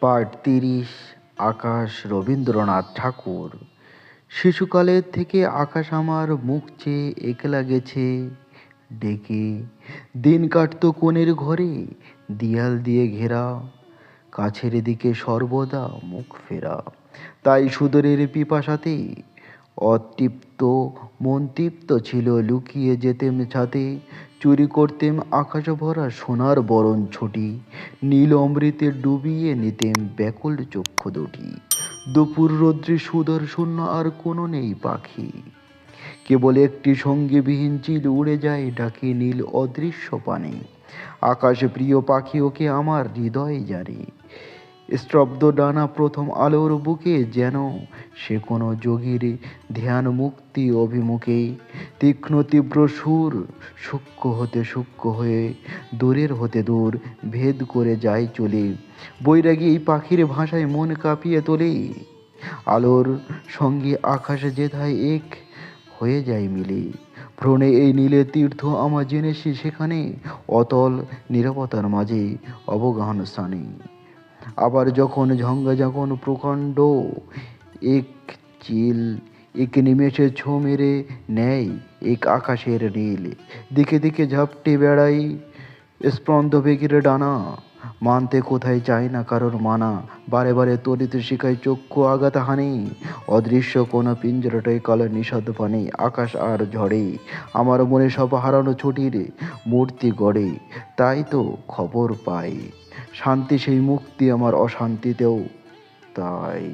Part তিরিশ, আকাশ রবীন্দ্রনাথ ঠাকুর। শিশুকালের থেকে আকাশ আমার মুখ চেয়ে একলা গেছে। ডেকে, দিন কাটতো কোণের ঘরে, দিয়াল দিয়ে ঘেরা। কাছের দিকে সর্বদা মুখ ফেরা। তাই সুদরের পিপাসাতে অতৃপ্ত, মন তৃপ্ত ছিল লুকিয়ে যেতেম ছাতে। চুরি করতেম আকাশ ভরা সোনার বরণ ছুটি, নীল অমৃতে ডুবিয়ে নিতেম ব্যাকুল চক্ষু দুটি। দুপুর রৌদ্রে শূন্য আর কোনো নেই পাখি। কেবল একটি সঙ্গীবিহীন চিল উড়ে যায় ডাকে নীল অদৃশ্য পানে। আকাশ প্রিয় পাখি ওকে আমার হৃদয় জারে। স্তব্ধ ডানা প্রথম আলোর বুকে যেন সে কোনো যোগীর ধ্যান মুক্তি অভিমুখে তীক্ষ্ণ তীব্র সুর সূক্ষ্ম হতে সূক্ষ্ম হয়ে দূরের হতে দূর ভেদ করে যায় চলে। বৈরাগী এই পাখির ভাষায় মন কাঁপিয়ে তোলে। আলোর সঙ্গে আকাশে যেথায় এক হয়ে যায় মিলে। ভ্রণে এই নীলে তীর্থ আমার জেনেছি সেখানে অতল নিরাপত্তার মাঝে অবগাহন স্থানে। আবার যখন ঝঙ্গা যখন প্রকাণ্ড এক চিল, এক নিমেষে ছো মেরে নেয়, এক আকাশের নীল। দিকে দিকে ঝাপটে বেড়াই স্পন্দ বেগের ডানা। মানতে কোথায় চায় না কারোর মানা। বারে বারে তরিত শিখায় চক্ষু আঘাত হানি। অদৃশ্য কোনো পিঞ্জরাটাই কালো নিষাদ পানে, আকাশ আর ঝড়ে। আমার মনে সব হারানো ছুটির মূর্তি গড়ে। তাই তো খবর পাই। শান্তি সেই মুক্তি আমার অশান্তিতেও। তাই